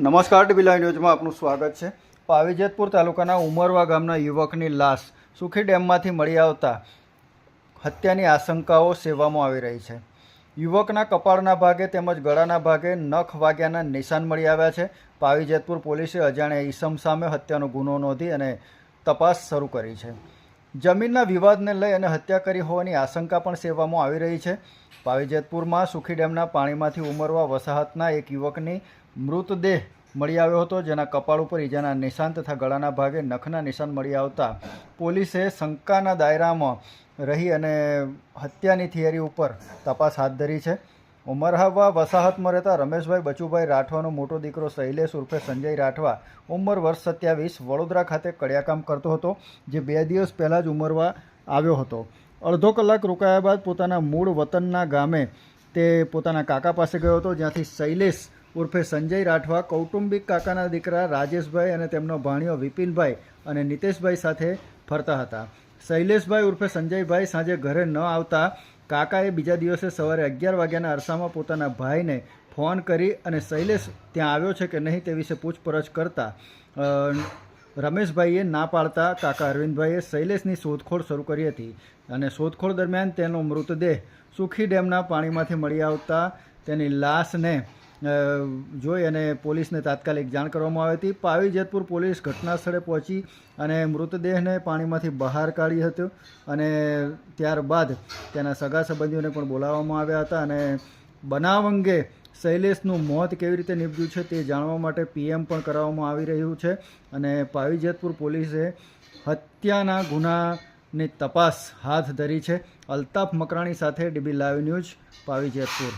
નમસ્કાર ટીવી ન્યૂઝમાં આપનું સ્વાગત છે. પાવીજેતપુર તાલુકાના ઉમરવા ગામના યુવકની લાશ સુખી ડેમમાંથી મળી આવતા હત્યાની આશંકાઓ સેવામાં આવી રહી છે. યુવકના કપાળના ભાગે તેમજ ગળાના ભાગે નખ વાગ્યાના નિશાન મળી આવ્યા છે. પાવીજેતપુર પોલીસે અજાણ્યા ઈસમ સામે હત્યાનો ગુનો નોંધી અને તપાસ શરૂ કરી છે. જમીનના વિવાદને લઈ અને હત્યા કરી હોવાની આશંકા પણ સેવામાં આવી રહી છે. પાવીજેતપુરમાં સુખી ડેમના પાણીમાંથી ઉમરવા વસાહતના એક યુવકની મૃતદેહ મળી આવ્યો હતો, જેના કપાળ ઉપર ઈજાના નિશાન તથા ગળાના ભાગે નખના નિશાન મળી આવતા પોલીસે શંકાના દાયરામાં રહી અને હત્યાની થિયરી ઉપર તપાસ હાથ ધરી છે. ઉમરહાવા વસાહતમાં રહેતા રમેશભાઈ બચુભાઈ રાઠવાનો મોટો દીકરો શૈલેષ ઉર્ફે સંજય રાઠવા ઉંમર વર્ષ સત્યાવીસ વડોદરા ખાતે કડિયાકામ કરતો હતો, જે બે દિવસ પહેલાં જ ઉમરવા આવ્યો હતો. અડધો કલાક રોકાયા બાદ પોતાના મૂળ વતનના ગામે તે પોતાના કાકા પાસે ગયો હતો, જ્યાંથી શૈલેષ ઉર્ફે સંજય રાઠવા કૌટુંબિક કાકાના દીકરા રાજેશભાઈ અને તેમનો ભાણિયો વિપિનભાઈ અને નિતેશભાઈ સાથે ફરતા હતા. શૈલેષભાઈ ઉર્ફે સંજયભાઈ સાંજે ઘરે ન આવતા કાકાએ બીજા દિવસે સવારે અગિયાર વાગ્યાના અરસામાં પોતાના ભાઈને ફોન કરી અને શૈલેષ ત્યાં આવ્યો છે કે નહીં તે વિશે પૂછપરછ કરતા રમેશભાઈએ ના પાડતા કાકા અરવિંદભાઈએ શૈલેષની શોધખોળ શરૂ કરી હતી અને શોધખોળ દરમિયાન તેનો મૃતદેહ સુખી ડેમના પાણીમાંથી મળી આવતા તેની લાશને જોઈ અને પોલીસને તાત્કાલિક જાણ કરવામાં આવી હતી. પાવી જેતપુર પોલીસ ઘટના સ્થળે પહોંચી અને મૃતદેહને પાણીમાંથી બહાર કાઢી હતો અને ત્યારબાદ તેના સગા સંબંધીઓને પણ બોલાવવામાં આવ્યા હતા અને બનાવ અંગે શૈલેષનું મોત કેવી રીતે નીપજ્યું છે તે જાણવા માટે પીએમ પણ કરાવવામાં આવી રહ્યું છે અને પાવી જેતપુર પોલીસે હત્યાના ગુનાની તપાસ હાથ ધરી છે. અલ્તાફ મકરાણી સાથે DB live news Pavi Jetpur.